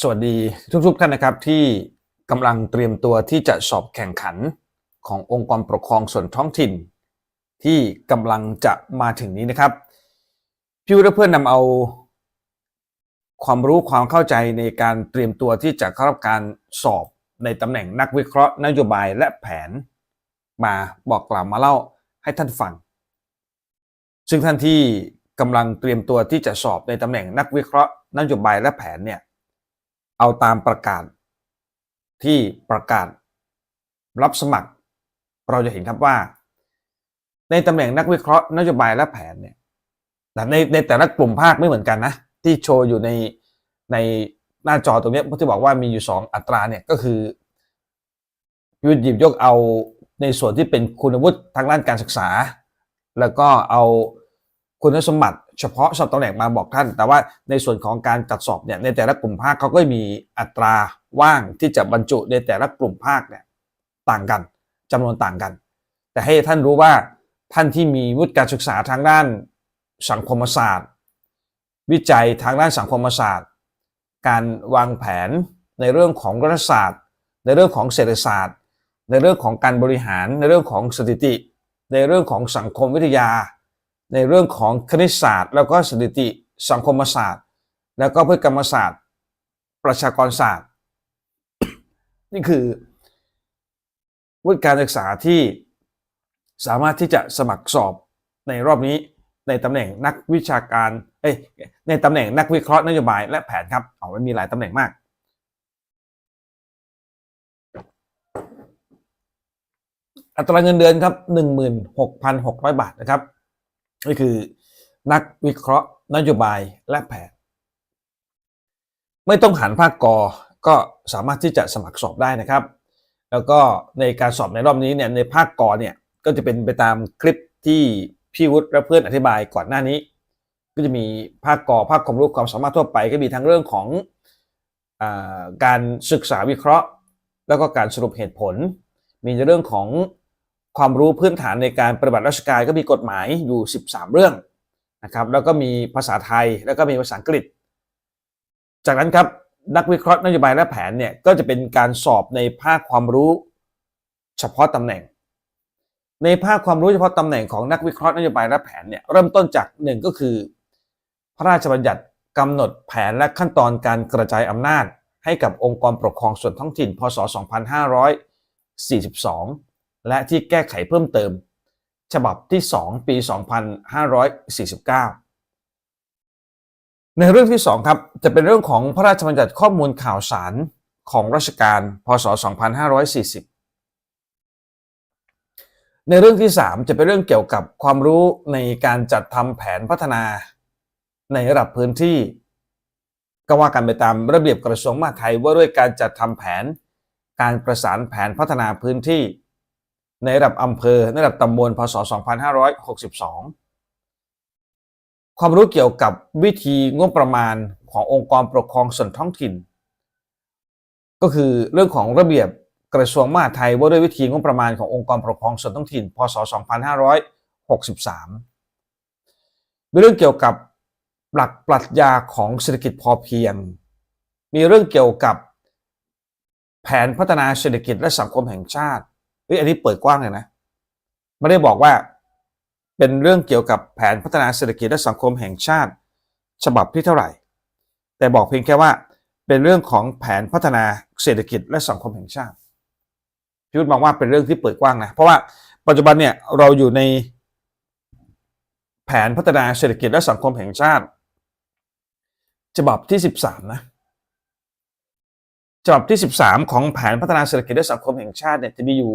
สวัสดีทุกๆท่านนะครับที่กำลังเตรียมตัวที่จะสอบแข่งขันขององค์กรปกครองส่วนท้องถิ่น ที่กำลังจะมาถึงนี้นะครับพี่วุฒิเพื่อนนำเอาความรู้ความเข้าใจในการเตรียมตัวที่จะเข้ารับการสอบในตำแหน่งนักวิเคราะห์นโยบายและแผน มาบอกกล่าวมาเล่าให้ท่านฟัง ซึ่งท่านที่กำลังเตรียมตัวที่จะสอบในตำแหน่งนักวิเคราะห์นโยบายและแผนเนี่ย เอาตามประกาศ ที่ประกาศรับสมัคร เราจะเห็นครับว่า ในตำแหน่งนักวิเคราะห์นโยบายและแผนเนี่ยแต่ในในแต่ละกลุ่มภาคไม่เหมือนกันนะ ที่โชว์อยู่ในในหน้าจอตรงนี้ที่บอกว่ามีอยู่ 2 อัตราเนี่ยก็คือพิวหยิบยกเอาในส่วนที่เป็นคุณวุฒิทางด้านการศึกษา แล้วก็เอาคุณสมบัติ เฉพาะสอบตำแหน่งมาบอกท่าน แต่ว่าในส่วนของการจัดสอบเนี่ยในแต่ละกลุ่มภาคเขาก็มีอัตราว่างที่จะบรรจุในแต่ละกลุ่มภาคเนี่ยต่างกันจำนวนต่างกัน แต่ให้ท่านรู้ว่าท่านที่มีวุฒิการศึกษาทางด้านสังคมศาสตร์ วิจัยทางด้านสังคมศาสตร์ การวางแผนในเรื่องของรัฐศาสตร์ ในเรื่องของเศรษฐศาสตร์ ในเรื่องของการบริหาร ในเรื่องของสถิติ ในเรื่องของสังคมวิทยา ในเรื่องของคณิตศาสตร์ แล้วก็สถิติสังคมศาสตร์ แล้วก็พฤติกรรมศาสตร์ ประชากรศาสตร์ นี่คือวุฒิการศึกษาที่สามารถที่จะสมัครสอบในรอบนี้ในตำแหน่งนักวิชาการเอ้ยในตำแหน่งนักวิเคราะห์นโยบาย และแผนครับเอามันมีหลายตำแหน่งมาก อัตราเงินเดือนครับ 16,600 บาทนะครับ นี่คือนักวิเคราะห์นโยบายและแผน ไม่ต้องหันภาคกอก็สามารถที่จะสมัครสอบได้นะครับ แล้วก็ในการสอบในรอบนี้เนี่ยในภาคกอเนี่ยก็จะเป็นไปตามคลิปที่พี่วุฒิและเพื่อนอธิบายก่อนหน้านี้ ก็จะมีภาคกอภาคความรู้ความสามารถทั่วไป ก็มีทั้งเรื่องของอการศึกษาวิเคราะห์ แล้วก็การสรุปเหตุผล มีในเรื่องของ ความรู้พื้นฐานในการปฏิบัติราชการก็มีกฎหมายอยู่ 13 เรื่องนะครับ แล้วก็มีภาษาไทยแล้วก็มีภาษาอังกฤษ จากนั้นครับนักวิเคราะห์นโยบายและแผนเนี่ยก็จะเป็นการสอบในภาคความรู้เฉพาะตำแหน่ง ในภาคความรู้เฉพาะตำแหน่งของนักวิเคราะห์นโยบายและแผนเนี่ยเริ่มต้นจากหนึ่งก็คือ พระราชบัญญัติกำหนดแผนและขั้นตอนการกระจายอำนาจ ให้กับองค์กรปกครองส่วนท้องถิ่น พศ 2542 และที่แก้ไขเพิ่มเติม ฉบับที่ 2 ปี 2549 ในเรื่องที่ 2 ครับ จะเป็นเรื่องของพระราชบัญญัติข้อมูลข่าวสารของราชการ พศ 2540 ในเรื่องที่ 3 จะเป็นเรื่องเกี่ยวกับความรู้ในการจัดทำแผนพัฒนาในระดับพื้นที่ ก็ว่ากันไปตามระเบียบกระทรวงมหาดไทยว่าด้วยการจัดทำแผน การประสานแผนพัฒนาพื้นที่ ในระดับอำเภอ ในระดับตำบล พศ 2562 ความรู้เกี่ยวกับวิธีงบประมาณขององค์กรปกครองส่วนท้องถิ่น ก็คือเรื่องของระเบียบกระทรวงมหาดไทยว่าด้วยวิธีงบประมาณขององค์กรปกครองส่วนท้องถิ่น พศ 2563 มีเรื่องเกี่ยวกับหลักปรัชญาของเศรษฐกิจพอเพียง มีเรื่องเกี่ยวกับแผนพัฒนาเศรษฐกิจและสังคมแห่งชาติ ฮ้ยอันนี้เปิดกว้างเลยนะไม่ได้บอกว่าเป็นเรื่องเกี่ยวกับแผนพัฒนาเศรษฐกิจและสังคมแห่งชาติ ฉบับที่เท่าไหร่ แต่บอกเพียงแค่ว่าเป็นเรื่องของแผนพัฒนาเศรษฐกิจและสังคมแห่งชาติพี่วุฒิมองว่าเป็นเรื่องที่เปิดกว้างนะเพราะว่าปัจจุบันเนี่ยเราอยู่ในแผนพัฒนาเศรษฐกิจและสังคมแห่งชาติ ฉบับที่ 13 นะฉบับที่ 13 ของแผนพัฒนาเศรษฐกิจและสังคมแห่งชาติเนี่ยจะมีอยู่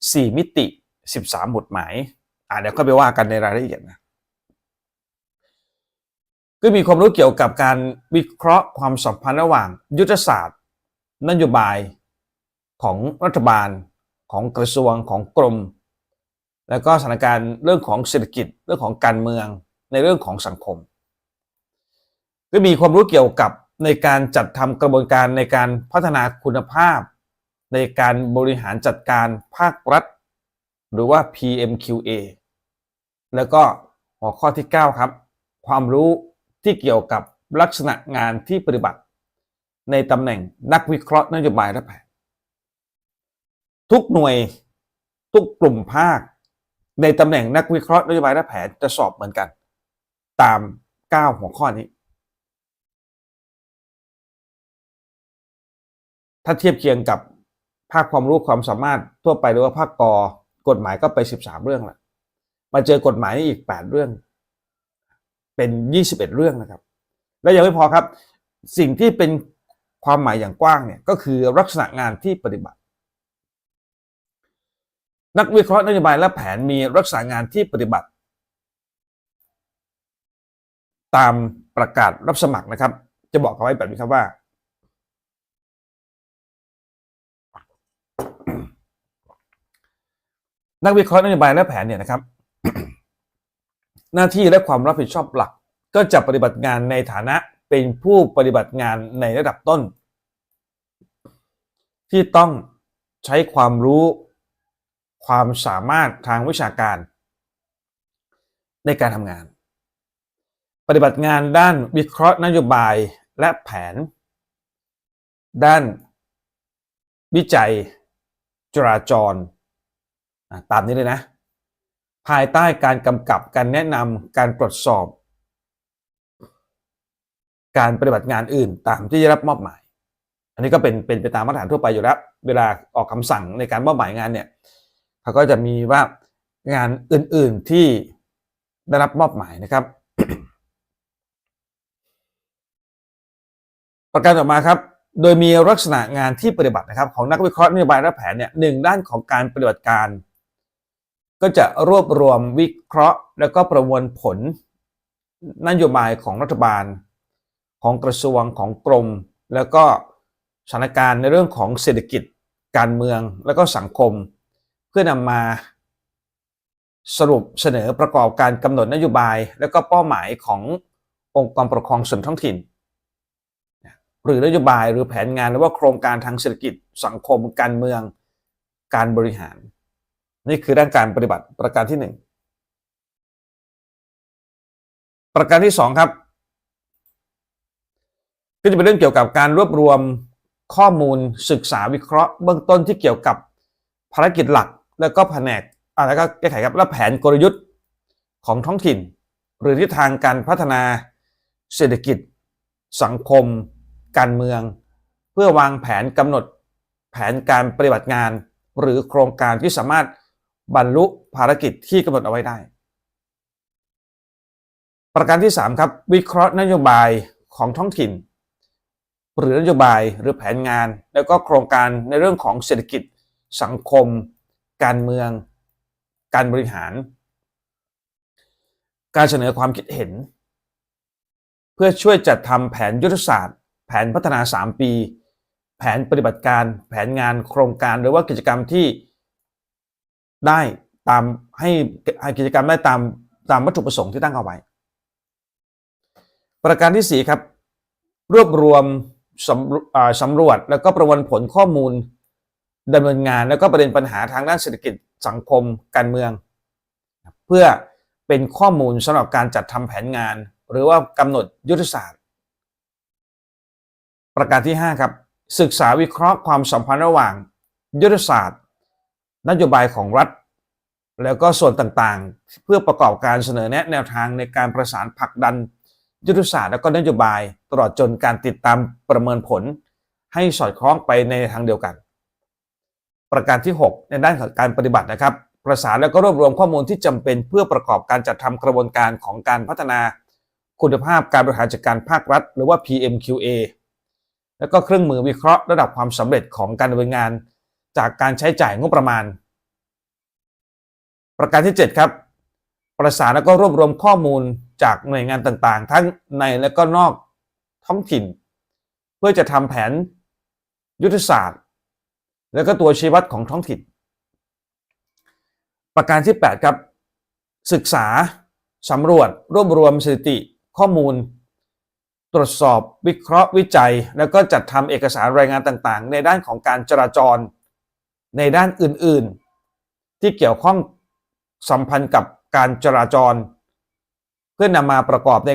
4 มิติ 13 บทหมาย อ่าเดี๋ยวก็ไปว่ากันในรายละเอียดนะก็มีความรู้เกี่ยวกับการวิเคราะห์ความสัมพันธ์ระหว่าง ยุทธศาสตร์ นโยบายของรัฐบาลของกระทรวงของกรม แล้วก็สถานการณ์เรื่องของเศรษฐกิจเรื่องของการเมืองในเรื่องของสังคม ก็มีความรู้เกี่ยวกับในการจัดทำกระบวนการในการพัฒนาคุณภาพ ในการบริหารจัดการภาครัฐ หรือว่า PMQA แล้วก็หัวข้อที่ 9 ครับ ความรู้ที่เกี่ยวกับลักษณะงานที่ปฏิบัติ ในตำแหน่งนักวิเคราะห์นโยบายและแผนทุกหน่วยทุกกลุ่มภาค ในตำแหน่งนักวิเคราะห์นโยบายและแผนจะสอบเหมือนกัน ตาม 9 หัวข้อนี้ ถ้าเทียบเคียงกับ ภาคความรู้ความสามารถทั่วไปหรือว่าภาคกอกฎหมายก็ไป 13 เรื่องละมาเจอกฎหมายอีก 8 เรื่อง เป็น 21 เรื่องนะครับ และยังไม่พอครับ สิ่งที่เป็นความหมายอย่างกว้างเนี่ยก็คือลักษณะงานที่ปฏิบัติ นักวิเคราะห์นโยบายและแผนมีลักษณะงานที่ปฏิบัติ ตามประกาศรับสมัครนะครับ จะบอกเอาไว้แบบนี้ครับว่า นักวิเคราะห์นโยบายและแผนเนี่ยนะครับ หน้าที่และความรับผิดชอบหลัก ก็จะปฏิบัติงานในฐานะเป็นผู้ปฏิบัติงานในระดับต้น ที่ต้องใช้ความรู้ความสามารถทางวิชาการ ในการทำงาน ปฏิบัติงานด้านวิเคราะห์นโยบายและแผน ด้าน วิจัย จราจร ตามนี้เลยนะ ภายใต้การกำกับการแนะนำการตรวจสอบ การปฏิบัติงานอื่นตามที่ได้รับมอบหมาย อันนี้ก็เป็นเป็นไปตามมาตรฐานทั่วไปอยู่แล้ว เวลาออกคำสั่งในการมอบหมายงานเนี่ยเขาก็จะมีว่างานอื่นๆที่ได้รับมอบหมายนะครับ ประการต่อมาครับโดยมีลักษณะงานที่ปฏิบัตินะครับของนักวิเคราะห์นโยบายและแผนเนี่ยหนึ่งด้านของการปฏิบัติการ ก็จะรวบรวมวิเคราะห์ แล้วก็ประมวลผล นโยบายของรัฐบาล ของกระทรวงของกรม แล้วก็สถานการณ์ในเรื่องของเศรษฐกิจ การเมือง แล้วก็สังคม เพื่อนำมาสรุปเสนอประกอบการกำหนดนโยบาย แล้วก็เป้าหมายขององค์กรปกครองส่วนท้องถิ่น หรือนโยบายหรือแผนงานหรือว่าโครงการทางเศรษฐกิจสังคม การเมือง การบริหาร นี่คือด้านการปฏิบัติประการที่หนึ่งประการที่สองครับก็จะเป็นเรื่องเกี่ยวกับการรวบรวมข้อมูลศึกษาวิเคราะห์ เบื้องต้นที่เกี่ยวกับภารกิจหลัก แล้วก็แผนกอ่าแล้วก็แก้ไขครับและแผนกลยุทธ์ของท้องถิ่น หรือทิศทางการพัฒนาเศรษฐกิจ สังคม การเมือง เพื่อวางแผนกำหนดแผนการปฏิบัติงาน หรือโครงการที่สามารถ บรรลุภารกิจที่กำหนดเอาไว้ได้ ประการที่ 3 ครับ วิเคราะห์นโยบายของท้องถิ่น หรือนโยบายหรือแผนงาน แล้วก็โครงการในเรื่องของเศรษฐกิจ สังคม การเมือง การบริหาร การเสนอความคิดเห็น เพื่อช่วยจัดทำแผนยุทธศาสตร์ แผนพัฒนา 3 ปี แผนปฏิบัติการ แผนงานโครงการหรือว่ากิจกรรมที่ ได้ตามให้ให้กิจกรรมได้ตามตามวัตถุประสงค์ที่ตั้งเอาไว้ ประการที่ 4 ครับ รวบรวมสำสำรวจแล้วก็ประมวลผลข้อมูลดำเนินงาน แล้วก็ประเด็นปัญหาทางด้านเศรษฐกิจสังคมการเมือง เพื่อเป็นข้อมูลสำหรับการจัดทำแผนงาน หรือว่ากำหนดยุทธศาสตร์ ประการที่ 5 ครับ ศึกษาวิเคราะห์ความสัมพันธ์ระหว่าง ยุทธศาสตร์ นโยบายของรัฐ แล้วก็ส่วนต่างๆ เพื่อประกอบการเสนอแนะแนวทางในการประสานผลักดันยุทธศาสตร์และก็นโยบายตลอดจนการติดตามประเมินผล ให้สอดคล้องไปในทางเดียวกัน ประการที่ 6 ในด้านของการปฏิบัตินะครับ ประสานแล้วก็รวบรวมข้อมูลที่จำเป็นเพื่อประกอบการจัดทำกระบวนการของการพัฒนา คุณภาพการบริหารจัดการภาครัฐ หรือว่า PMQA แล้วก็เครื่องมือวิเคราะห์ระดับความสำเร็จของการดำเนินงาน จากการใช้จ่ายงบประมาณ ประการที่ 7 ครับ ประสานแล้วก็รวบรวมข้อมูลจากหน่วยงานต่างๆ ทั้งในและก็นอกท้องถิ่น เพื่อจะทำแผนยุทธศาสตร์ แล้วก็ตัวชี้วัดของท้องถิ่น ประการที่ 8 ครับ ศึกษาสำรวจรวบรวมสถิติข้อมูล ตรวจสอบวิเคราะห์วิจัย แล้วก็จัดทำเอกสารรายงานต่างๆ ในด้านของการจราจร ในด้านอื่นๆ ที่เกี่ยวข้องสัมพันธ์กับการจราจร เพื่อนำมาประกอบใน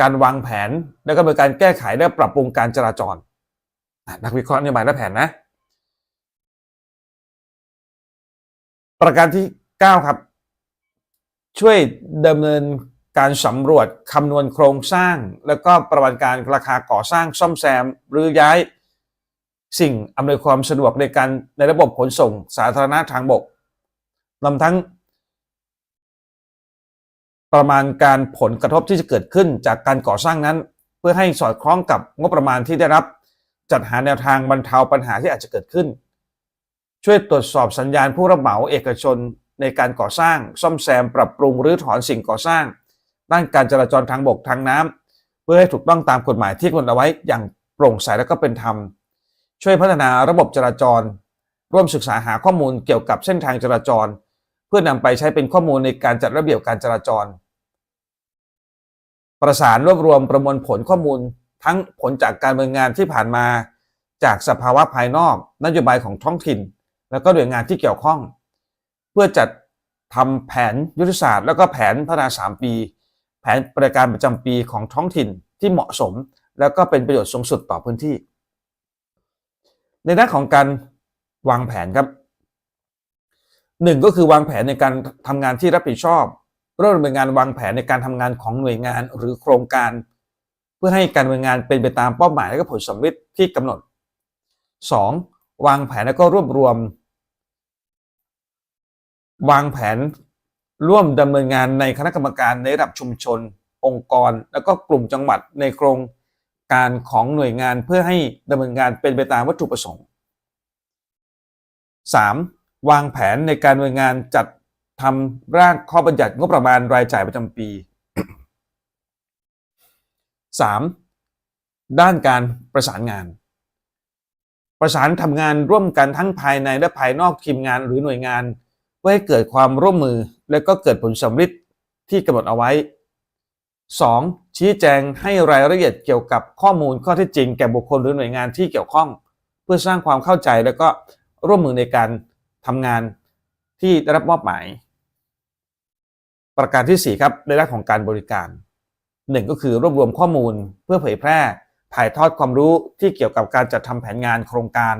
การวางแผน แล้วก็เป็นการแก้ไขและปรับปรุงการจราจร นักวิเคราะห์นโยบายและแผนนะ ประการที่ 9 ครับ ช่วยดำเนินการสำรวจคำนวณโครงสร้าง แล้วก็ประมาณการราคาก่อสร้างซ่อมแซมหรือย้าย สิ่งอำนวยความสะดวกในการในระบบขนส่งสาธารณะทางบกรวมทั้ง ประมาณการผลกระทบที่จะเกิดขึ้นจากการก่อสร้างนั้น เพื่อให้สอดคล้องกับงบประมาณที่ได้รับ จัดหาแนวทางบรรเทาปัญหาที่อาจจะเกิดขึ้น ช่วยตรวจสอบสัญญาณผู้รับเหมาเอกชนในการก่อสร้าง ซ่อมแซม ปรับปรุงหรือถอนสิ่งก่อสร้าง ด้านการจราจรทางบกทางน้ำเพื่อให้ถูกต้องตามกฎหมายที่กำหนดเอาไว้อย่างโปร่งใสและก็เป็นธรรม ช่วยพัฒนาระบบจราจร ร่วมศึกษาหาข้อมูลเกี่ยวกับเส้นทางจราจร เพื่อนำไปใช้เป็นข้อมูลในการจัดระเบียบการจราจร ประสานรวบรวมประมวลผลข้อมูล ทั้งผลจากการดำเนินงานที่ผ่านมา จากสภาวะภายนอก นโยบายของท้องถิ่น แล้วก็หน่วยงานที่เกี่ยวข้อง เพื่อจัดทำแผนยุทธศาสตร์ แล้วก็แผนพัฒนา 3 ปี แผนบริการประจำปีของท้องถิ่นที่เหมาะสม แล้วก็เป็นประโยชน์สูงสุดต่อพื้นที่ ในด้านของการวางแผนครับหนึ่งก็คือวางแผนในการทำงานที่รับผิดชอบเริ่มดำเนินงานวางแผนในการทำงานของหน่วยงานหรือโครงการ เพื่อให้การดำเนินงานเป็นไปตามเป้าหมายและก็ผลสำเร็จที่กำหนด 2. วางแผนแล้วก็รวบรวม วางแผนร่วมดำเนินงานในคณะกรรมการในระดับชุมชน องค์กร แล้วก็กลุ่มจังหวัดในโครง การของหน่วยงานเพื่อให้ดำเนินงานเป็นไปตามวัตถุประสงค์ 3. วางแผนในการดำเนินงานจัดทำร่างข้อบัญญัติงบประมาณรายจ่ายประจำปี 3. ด้านการประสานงาน ประสานทำงานร่วมกันทั้งภายในและภายนอกทีมงานหรือหน่วยงาน เพื่อให้เกิดความร่วมมือและก็เกิดผลสำฤทธิ์ที่กำหนดเอาไว้ 2. ชี้แจงให้รายละเอียดเกี่ยวกับข้อมูลข้อเท็จจริงแก่บุคคลหรือหน่วยงานที่เกี่ยวข้อง เพื่อสร้างความเข้าใจและก็ร่วมมือในการทำงานที่ได้รับมอบหมาย ประการที่ 4 ครับในด้านของการบริการ 1 ก็คือรวบรวมข้อมูลเพื่อเผยแพร่ ถ่ายทอดความรู้ที่เกี่ยวกับการจัดทำแผนงานโครงการ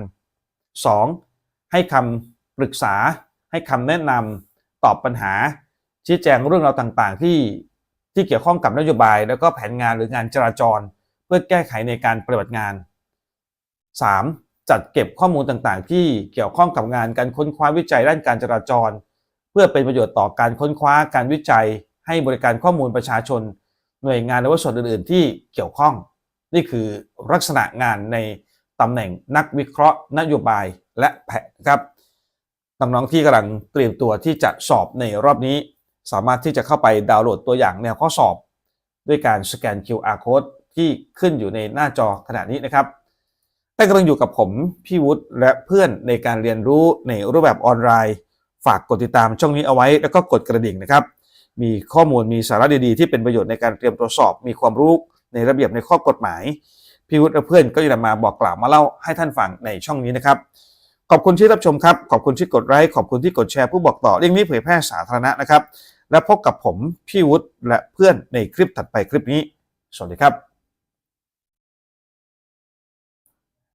2. ให้คำปรึกษา ให้คำแนะนำตอบปัญหา ชี้แจงเรื่องราวต่างๆ ที่ ที่เกี่ยวข้องกับนโยบาย แล้วก็แผนงานหรืองานจราจร เพื่อแก้ไขในการปฏิบัติงาน 3. จัดเก็บข้อมูลต่างๆ ที่เกี่ยวข้องกับงานการค้นคว้าวิจัยด้านการจราจร เพื่อเป็นประโยชน์ต่อการค้นคว้าการวิจัย ให้บริการข้อมูลประชาชน หน่วยงานและส่วนอื่น ๆ ที่เกี่ยวข้อง นี่คือลักษณะงานในตำแหน่งนักวิเคราะห์ นโยบายและแผนครับน้องๆที่กำลังเตรียมตัวที่จะสอบในรอบนี้ สามารถที่จะเข้าไปดาวน์โหลดตัวอย่างแนวข้อสอบ ด้วยการสแกน QR code ที่ขึ้นอยู่ในหน้าจอขณะนี้นะครับแต่กำลังอยู่กับผมพี่วุฒิและเพื่อนในการเรียนรู้ในรูปแบบออนไลน์ ฝากกดติดตามช่องนี้เอาไว้ แล้วก็กดกระดิ่งนะครับ มีข้อมูลมีสาระดีๆ ที่เป็นประโยชน์ในการเตรียมตัวสอบ มีความรู้ในระเบียบในข้อกฎหมาย พี่วุฒิและเพื่อนก็จะมาบอกกล่าวมาเล่าให้ท่านฟังในช่องนี้นะครับ ขอบคุณที่รับชมครับ ขอบคุณที่กดไลค์ขอบคุณที่กดแชร์ผู้บอกต่อเรื่องนี้เผยแพร่สาธารณะนะครับ และพบกับผมพี่วุฒิและเพื่อนในคลิปถัดไปคลิปนี้ สวัสดีครับ